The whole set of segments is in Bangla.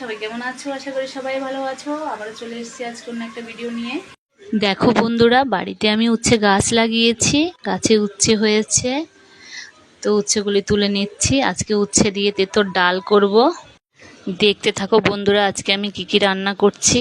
সবাই কেমন আছো? আশা করি সবাই ভালো আছো। আবারও চলে এসেছি আজকে অন্য একটা ভিডিও নিয়ে। দেখো বন্ধুরা, বাড়িতে আমি উচ্ছে গাছ লাগিয়েছি, গাছে উচ্ছে হয়েছে। তো উচ্ছেগুলি তুলে নিচ্ছি। আজকে উচ্ছে দিয়ে তেতোর ডাল করব। দেখতে থাকো বন্ধুরা, আজকে আমি কি কি রান্না করছি।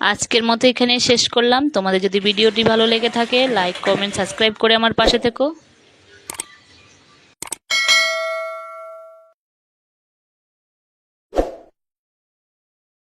আজকের মতো এখানে শেষ করলাম। তোমাদের যদি ভিডিওটি ভালো লেগে থাকে লাইক কমেন্ট সাবস্ক্রাইব করে আমার পাশে থেকো।